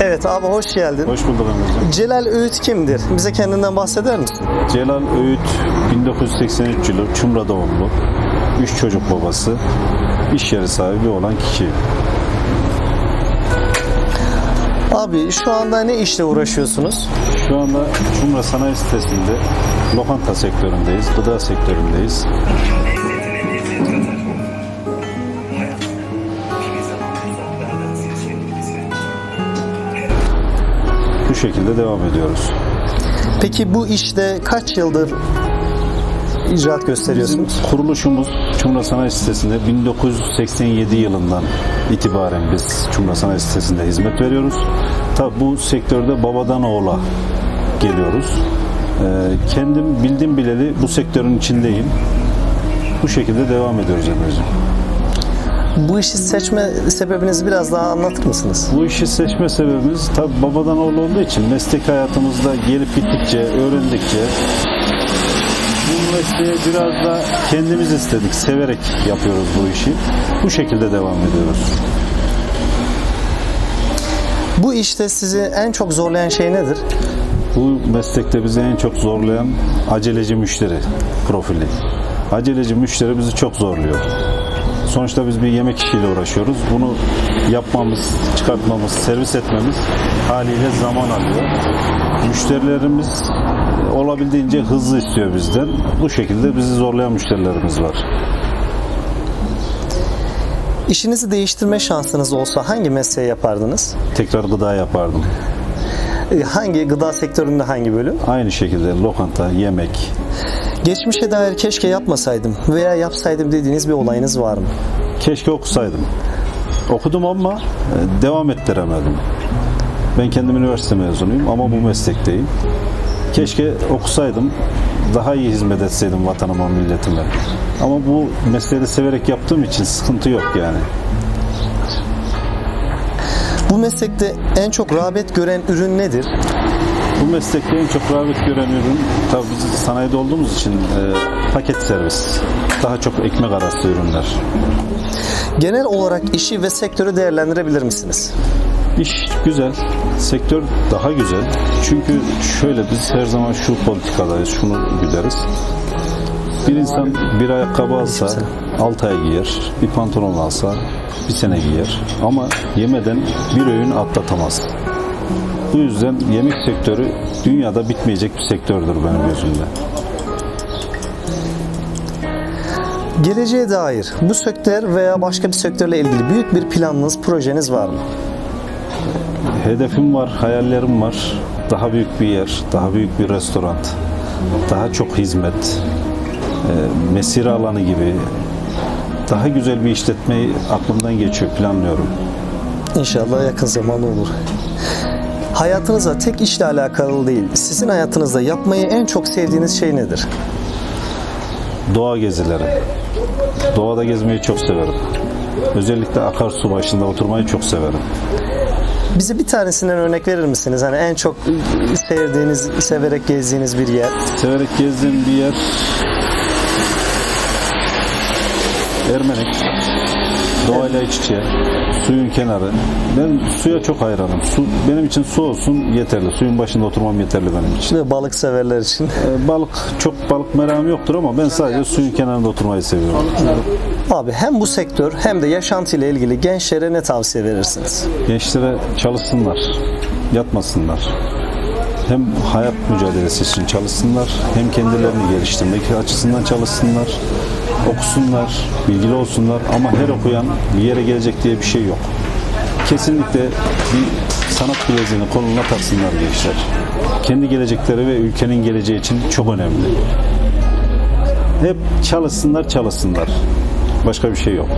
Evet abi hoş geldin. Hoş bulduk Emre'ciğim. Celal Öğüt kimdir? Bize kendinden bahseder misin? Celal Öğüt 1983 yılı Çumra doğumlu. Üç çocuk babası. iş yeri sahibi olan kişi. Abi şu anda ne işle uğraşıyorsunuz? Şu anda Çumra Sanayi Sitesi'nde lokanta sektöründeyiz, gıda sektöründeyiz. Şekilde devam ediyoruz. Peki bu işte kaç yıldır icraat Bizim gösteriyorsunuz? kuruluşumuz Çumra Sanayi Sitesi'nde 1987 yılından itibaren biz Çumra Sanayi Sitesi'nde hizmet veriyoruz. Tabi bu sektörde babadan oğula geliyoruz. Ee, kendim bildim bileli bu sektörün içindeyim. Bu şekilde devam ediyoruz Emre'ciğim. Bu işi seçme sebebinizi biraz daha anlatır mısınız? Bu işi seçme sebebimiz tabi babadan oğlu olduğu için meslek hayatımızda gelip gittikçe, öğrendikçe bu mesleği biraz da kendimiz istedik, severek yapıyoruz bu işi. Bu şekilde devam ediyoruz. Bu işte sizi en çok zorlayan şey nedir? Bu meslekte bizi en çok zorlayan aceleci müşteri profili. Aceleci müşteri bizi çok zorluyor. Sonuçta biz bir yemek işiyle uğraşıyoruz. Bunu yapmamız, çıkartmamız, servis etmemiz haliyle zaman alıyor. Müşterilerimiz olabildiğince hızlı istiyor bizden. Bu şekilde bizi zorlayan müşterilerimiz var. İşinizi değiştirme şansınız olsa hangi mesleği yapardınız? Tekrar gıda yapardım. Hangi gıda sektöründe hangi bölüm? Aynı şekilde lokanta, yemek, Geçmişe dair keşke yapmasaydım veya yapsaydım dediğiniz bir olayınız var mı? Keşke okusaydım. Okudum ama e, devam ettiremedim. Ben kendim üniversite mezunuyum ama bu meslekteyim. Keşke okusaydım, daha iyi hizmet etseydim vatanıma, milletime. Ama bu mesleği severek yaptığım için sıkıntı yok yani. Bu meslekte en çok rağbet gören ürün nedir? Bu meslekte en çok rağbet gören ürün, tabii biz sanayide olduğumuz için e, paket servis. Daha çok ekmek arası ürünler. Genel olarak işi ve sektörü değerlendirebilir misiniz? İş güzel, sektör daha güzel. Çünkü şöyle biz her zaman şu politikadayız, şunu gideriz. Bir insan bir ayakkabı alsa 6 ay giyer, bir pantolon alsa bir sene giyer. Ama yemeden bir öğün atlatamaz. Bu yüzden yemek sektörü dünyada bitmeyecek bir sektördür benim gözümde. Geleceğe dair bu sektör veya başka bir sektörle ilgili büyük bir planınız, projeniz var mı? Hedefim var, hayallerim var. Daha büyük bir yer, daha büyük bir restoran, daha çok hizmet, mesire alanı gibi daha güzel bir işletmeyi aklımdan geçiyor, planlıyorum. İnşallah yakın zamanda olur. Hayatınıza tek işle alakalı değil, sizin hayatınızda yapmayı en çok sevdiğiniz şey nedir? Doğa gezileri. Doğada gezmeyi çok severim. Özellikle akarsu başında oturmayı çok severim. Bize bir tanesinden örnek verir misiniz? Hani en çok sevdiğiniz, severek gezdiğiniz bir yer. Severek gezdiğim bir yer Ermenek. Doğayla iç içe. Suyun kenarı. Ben suya çok hayranım. Su, benim için su olsun yeterli. Suyun başında oturmam yeterli benim için. Ve balık severler için. Ee, balık çok balık merakım yoktur ama ben sadece suyun kenarında oturmayı seviyorum. Abi hem bu sektör hem de yaşantıyla ilgili gençlere ne tavsiye verirsiniz? Gençlere çalışsınlar, yatmasınlar. Hem hayat mücadelesi için çalışsınlar, hem kendilerini geliştirmek açısından çalışsınlar, okusunlar, bilgili olsunlar ama her okuyan bir yere gelecek diye bir şey yok. Kesinlikle bir sanat bileziğini koluna taksınlar gençler. Kendi gelecekleri ve ülkenin geleceği için çok önemli. Hep çalışsınlar, çalışsınlar. Başka bir şey yok.